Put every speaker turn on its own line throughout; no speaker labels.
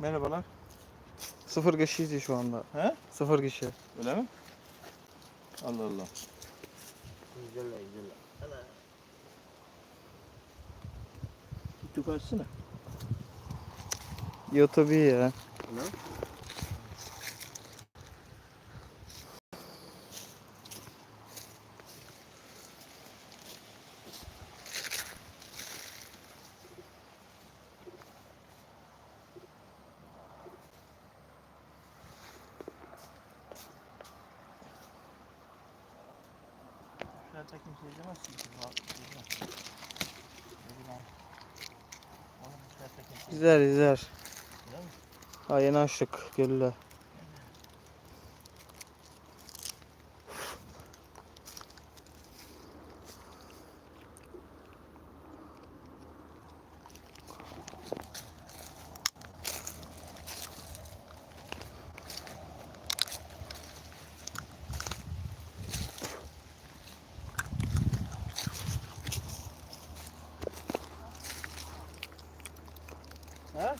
Merhabalar.
Sıfır kişiydi şu anda.
He?
Sıfır kişi.
Öyle mi? Allah Allah.
Güzel güzel. Ana.
TikTok açsana.
YouTube ya.
Ne?
İzler izler. Ha yeni açtık.
Ha?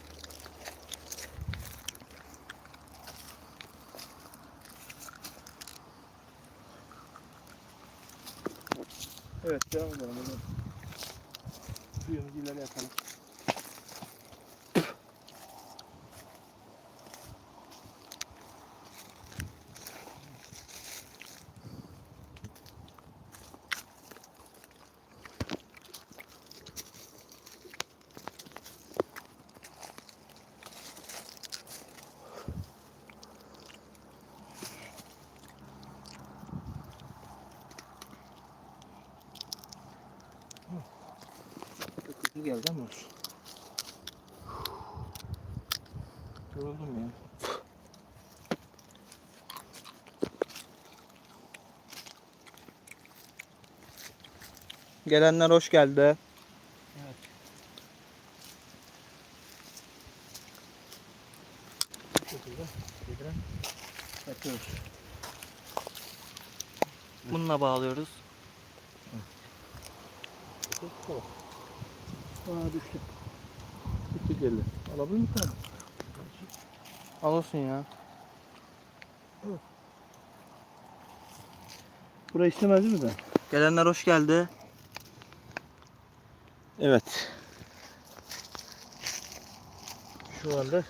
Evet devam edelim. Bakalım. Suyumuzu ileri yakalım. Geldi ama olsun. Yoruldum ya.
Gelenler hoş geldi.
Evet.
Bununla bağlıyoruz.
Tamam. Aa düştü. Gitti geldi. Alabilir miyim sana?
Alırsın ya.
Burayı istemez mi de?
Gelenler hoş geldi.
Evet. Şu anda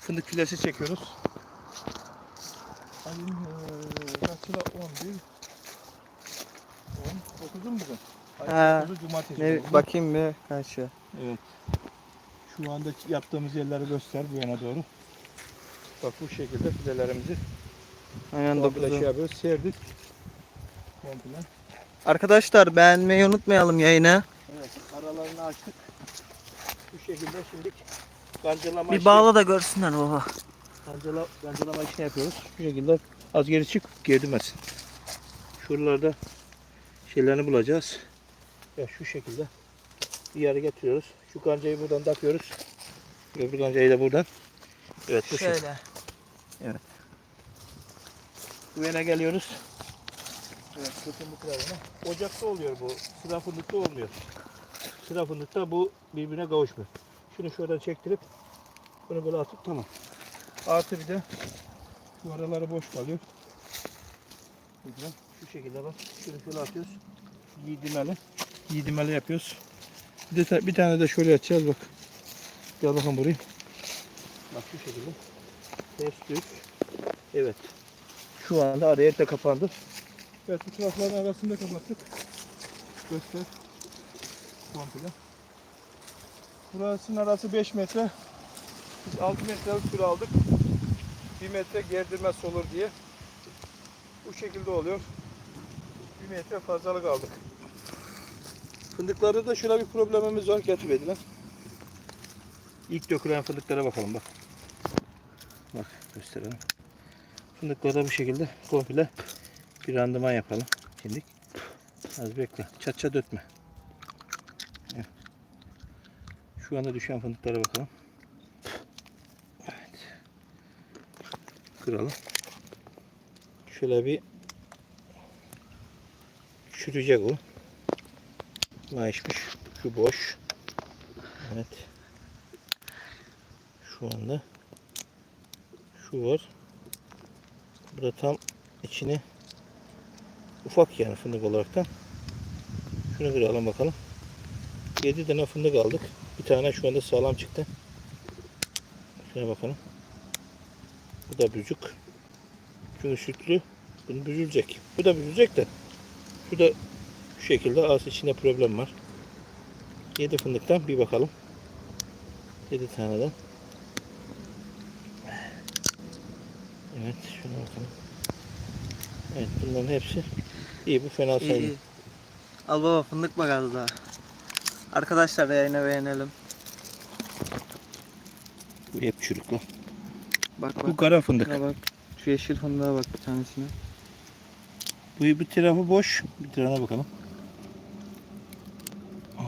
fındık filesi çekiyoruz. Ayın eee, kaçı da 11 10 9'u mu bugün? 9'u cumartesi.
Ne,
oldu.
bakayım bir kaçı.
Evet. Şu anda yaptığımız yerleri göster bu yana doğru. Bak bu şekilde fidelerimizi
Aynen
komple şey
9'u.
yapıyoruz. Serdik. Komple.
Arkadaşlar beğenmeyi unutmayalım yayını.
Evet. Aralarını açtık. Bu şekilde şimdi kancalama
Bir
işi-
bağla da görsünler baba.
Kancala, kancalama işini yapıyoruz. Bu şekilde az geri çık, geri dönmesin. Şuralarda şeylerini bulacağız. Ya şu şekilde bir yere getiriyoruz. Şu kancayı buradan takıyoruz. Öbür kancayı da buradan. Evet bu şekilde.
Şöyle.
Bu yana geliyoruz. Evet fındıklarına. Ocakta oluyor bu. Sıra fındıkta olmuyor. Sıra fındıkta bu birbirine kavuşmuyor. Şunu şuradan çektirip bunu böyle atıp tamam. Artı bir de şu araları boş kalıyor. Şu şekilde bak. Şunu şöyle atıyoruz. Yiğdimeli. Yiğdimeli yapıyoruz. Bir, de, bir tane de şöyle açacağız bak. Gel bakalım buraya. Bak şu şekilde. Ters düz. Evet. Şu anda araya da kapandı. Evet bu tarafların arasını da kapattık. Göster. Komple. Burasının arası 5 metre. Biz 6 metrelik tür aldık. 1 metre gerdirmez olur diye. Bu şekilde oluyor. 1 metre fazlalık aldık. Fındıklarda da şöyle bir problemimiz var. Getir edilen. İlk dökülen fındıklara bakalım bak. Bak gösterelim. Fındıklarda bu şekilde komple bir randıman yapalım. Şimdi az bekle. Çat çat ötme. Şu anda düşen fındıklara bakalım. Evet. Kıralım. Şöyle bir çürüyecek o. Mayışmış. Şu boş. Evet. şu anda. Şu var. Burada tam içini ufak yani fındık olaraktan. Şunu kıralım bakalım. 7 tane fındık aldık. Bir tane şu anda sağlam çıktı. Şuna bakalım. Bu da büzük. Şu sütlü. Bunu büzülecek. Bu da büzülecek de. Şu da şu şekilde az içinde problem var. 7 fındıktan bir bakalım. 7 taneden. Evet şuna bakalım. Evet bunların hepsi iyi bu fena
İyi,
sayılmıyor.
iyi. Al baba fındık bakalım daha. Arkadaşlar yayını beğenelim.
Bu hep çürük lan.
Bak
Bu
bak.
kara fındık.
Bak. Şu yeşil fındığa bak bir tanesine.
Bu bir tarafı boş. Bir tarafına bakalım. Aa.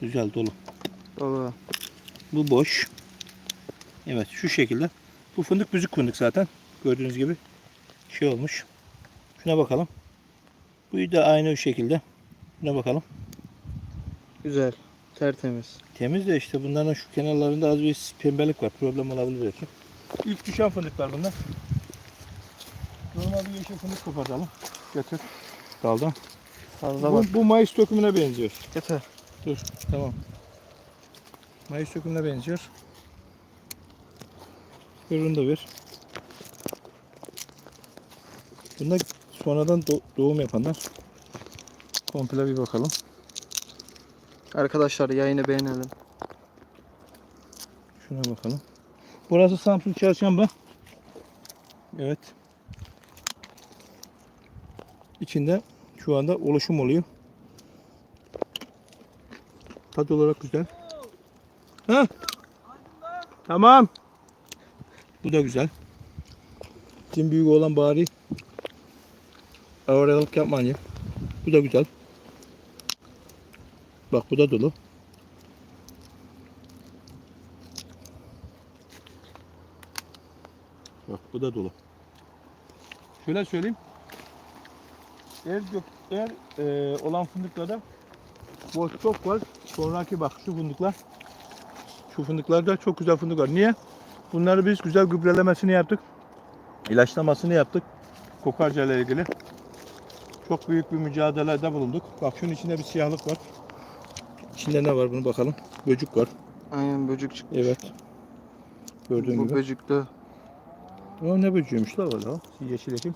Güzel dolu.
Baba.
Bu boş. Evet şu şekilde. Bu fındık büzük fındık zaten. Gördüğünüz gibi şey olmuş. Şuna bakalım. Bu da aynı o şekilde. Buna bakalım.
Güzel. Tertemiz.
Temiz de işte bunların şu kenarlarında az bir pembelik var. Problem olabilir belki. İlk düşen fındıklar bunlar. Normal bir yeşil fındık kopartalım. Getir. Daldan.
Fazla
Bu,
bak.
bu Mayıs dökümüne benziyor.
Getir.
Dur tamam. Mayıs dökümüne benziyor. De ver. Bunlar sonradan do- doğum yapanlar. Komple bir bakalım.
Arkadaşlar yayını beğenelim.
Şuna bakalım. Burası Samsun Çarşamba. Evet. İçinde şu anda oluşum oluyor. Tat olarak güzel. Ha? Tamam. Bu da güzel. Tim büyük olan bari ağırlık yapmayın. Bu da güzel. Bak bu da dolu. Bak bu da dolu. Şöyle söyleyeyim. Eğer, gök, eğer e, olan fındıklarda boş çok var. Sonraki bak şu fındıklar. Şu fındıklarda çok güzel fındık var. Niye? Bunları biz güzel gübrelemesini yaptık. İlaçlamasını yaptık. Kokarca ile ilgili. Çok büyük bir mücadelede bulunduk. Bak şunun içinde bir siyahlık var. İçinde ne var bunu bakalım. Böcük var.
Aynen böcük çıktı.
Evet. Gördüğün
Bu
gibi.
böcüklü.
O ne böceğiymiş la o. Yeşil ekim.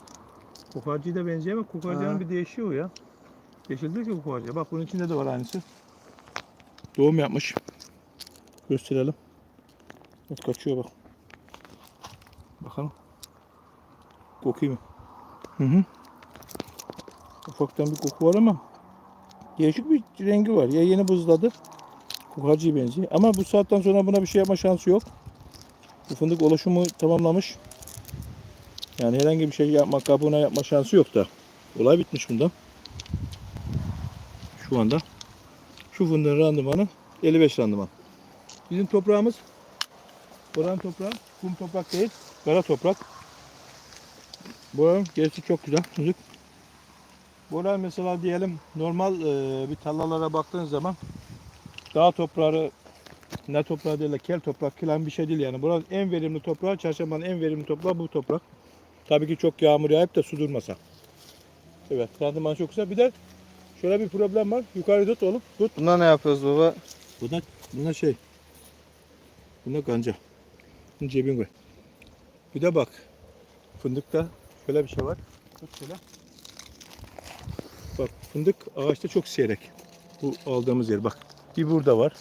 Kokarcıya da benziyor ama kokarcanın
Ha.
bir değişiyor ya. Yeşil değil ki kokarca. Bak bunun içinde de var aynısı. Doğum yapmış. Gösterelim. Bak kaçıyor bak. Bakalım. Kokayım mı? Hı hı. Ufaktan bir koku var ama değişik bir rengi var. Ya yeni buzladı. Kokarcıya benziyor. Ama bu saatten sonra buna bir şey yapma şansı yok. Bu fındık oluşumu tamamlamış. Yani herhangi bir şey yapma, kabuğuna yapma şansı yok da. Olay bitmiş bunda. Şu anda. Şu fındığın randımanı 55 randıman. Bizim toprağımız Buranın toprağı kum toprak değil, kara toprak. Buranın gerisi çok güzel, müzik. Buranın mesela diyelim normal e, bir tarlalara baktığın zaman dağ toprağı ne toprağı değil de kel toprak filan bir şey değil yani. Buranın en verimli toprağı, çarşambanın en verimli toprağı bu toprak. Tabii ki çok yağmur yağıp da su durmasa. Evet, randıman çok güzel. Bir de şöyle bir problem var. Yukarı tut oğlum, tut.
Buna ne yapıyoruz baba?
Buna, buna şey. Buna ganca. Bunu cebine koy. Bir de bak. Fındıkta şöyle bir şey var. Tut şöyle. Bak fındık ağaçta çok seyrek. Bu aldığımız yer bak. Bir burada var.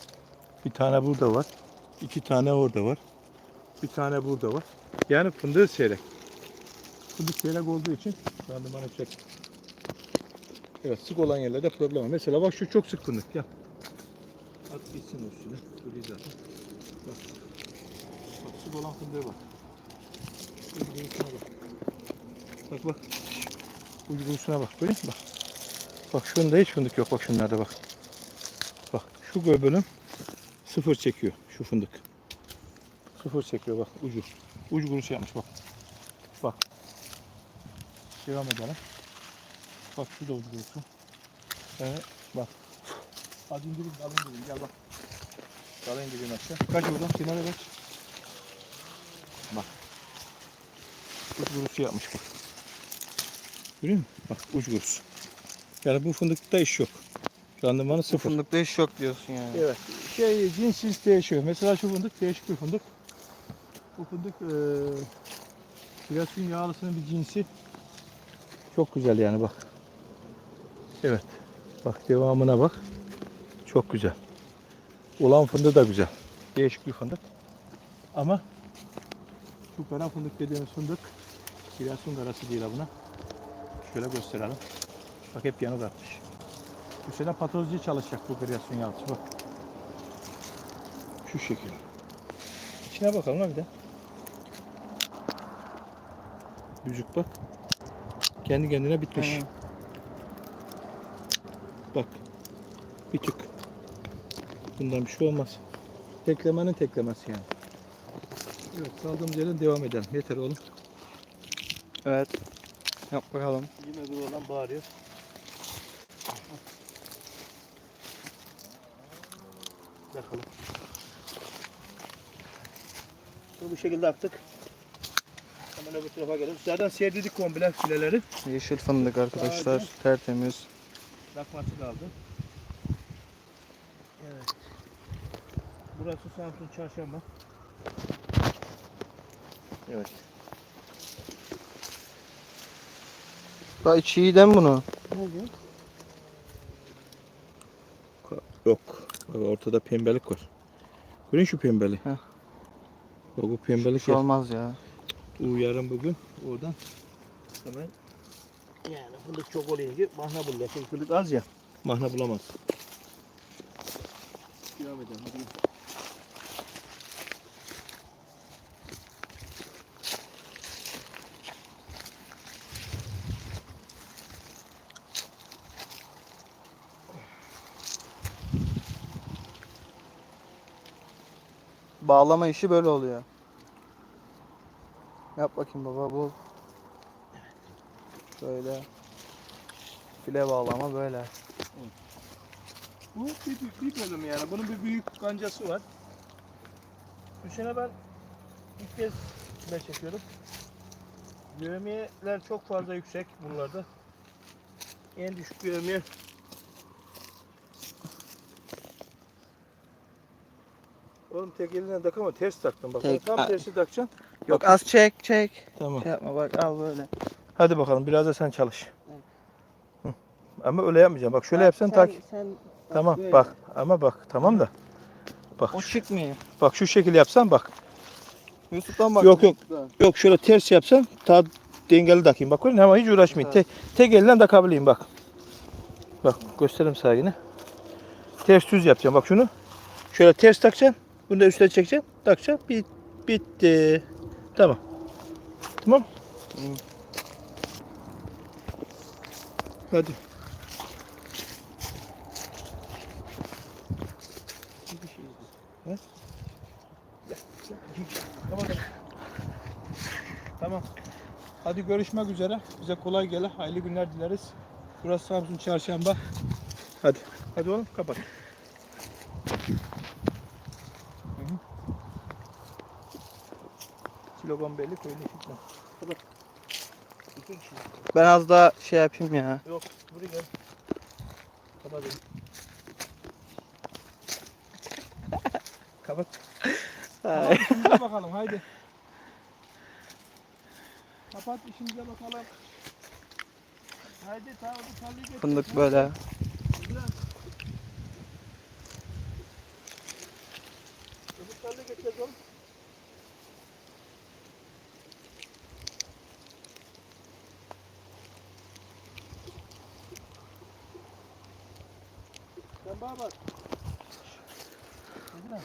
Bir tane burada var. iki tane orada var. Bir tane burada var. Yani fındığı seyrek. Fındık seyrek olduğu için randımanı yüksek. Evet sık olan yerlerde problem var. Mesela bak şu çok sık fındık. Gel. At gitsin üstüne. Duruyor zaten. Bak. Bak sık olan fındığı bak. Ucu kuyusuna bak. Bak bak. Ucu kuyusuna bak. Görüyor musun? Bak. Bak şunda hiç fındık yok. Bak şunlarda bak. Bak şu göbelin sıfır çekiyor şu fındık. Sıfır çekiyor bak ucu. Ucu kurusu yapmış bak. Bak. Devam edelim. Bak şu da ucu kurusu. Evet bak. Az indireyim, dalın indireyim. Gel bak. Dalın indireyim aşağı. Kaç oradan, kenara kaç. Bak. Uç kurusu yapmış bak. Görüyor musun? Bak uç kurusu. Yani bu fındıkta iş yok. Randımanı sıfır.
Fındıkta iş yok diyorsun yani.
Evet. Şey cins cins değişiyor. Mesela şu fındık değişik bir fındık. Bu fındık eee Giresun yağlısının bir cinsi. Çok güzel yani bak. Evet. Bak devamına bak. Çok güzel. Ulan fındığı da güzel. Değişik bir fındık. Ama şu kara fındık dediğimiz fındık Giresun karası değil ha buna. Şöyle gösterelim. Bak hep yanı atmış. Bu sene patozcu çalışacak bu Giresun yağlısı bak. Şu şekil. İçine bakalım bir de. Büzük bak. Kendi kendine bitmiş.
Aynen.
Bak. Bir tık. Bundan bir şey olmaz. Teklemenin teklemesi yani. Evet kaldığımız yerden devam edelim. Yeter oğlum.
Evet. Yap bakalım.
Yine bir olan bağırıyor. Bakalım. Bu şekilde attık. Hemen öbür tarafa gelelim. Zaten serdirdik komple fileleri.
Yeşil fındık arkadaşlar. Tertemiz.
Bakması kaldı. Evet. Burası Samsun Çarşamba. Evet.
Daha mi bunu?
Ne diyor? Yok. Bak ortada pembelik var. Görün şu pembeli.
Heh.
Bak bu pembelik
Bir şey
ya.
olmaz ya.
Uyarım bugün oradan. Hemen yani fındık çok olunca mahna buluyor. Çünkü fındık az ya. Mahna bulamaz. Devam edelim.
Bağlama işi böyle oluyor. Yap bakayım baba bu. Böyle. File bağlama böyle.
Bu bir, bir, bölüm yani. Bunun bir büyük kancası var. Bu sene ben ilk kez file çekiyorum. Yövmiyeler çok fazla yüksek bunlarda. En düşük yövmiye Oğlum tek eline tak ama ters taktın bak.
Tek-
Tam tersi takacaksın.
Yok az çek çek.
Tamam.
Şey yapma bak al böyle.
Hadi bakalım biraz da sen çalış. Hı. Ama öyle yapmayacağım. Bak şöyle yapsan tak.
Sen
Tamam
böyle.
bak. Ama bak tamam da. Bak.
O
şu-
çıkmıyor.
Bak şu şekil yapsan bak.
Yusuf'tan bak.
Yok, yok.
Yusuf'tan.
Yok şöyle ters yapsan ta dengeli takayım. Bak görün ama hiç uğraşmayın. Te, tek elle takabileyim bak. Bak göstereyim sana yine. Ters düz yapacağım bak şunu. Şöyle ters takacaksın. Bunu da üstüne çekeceksin. Takacaksın. Bit, bitti. Tamam. Tamam.
Tamam.
Hadi. He? Tamam. Tamam. Hadi görüşmek üzere. Bize kolay gele. Hayırlı günler dileriz. Burası Samsun Çarşamba. Hadi. Hadi oğlum kapat. Hı hı. Slogan belli koyun. İki kişi.
Ben az daha şey yapayım ya.
Yok buraya gel. Kapat. Kapat. Tamam, işimize bakalım haydi. Kapat işimize bakalım. Haydi tamam bu tarlayı geç.
Fındık böyle.
Güzel. Öbür geçeceğiz oğlum. Bana bak. Hadi lan.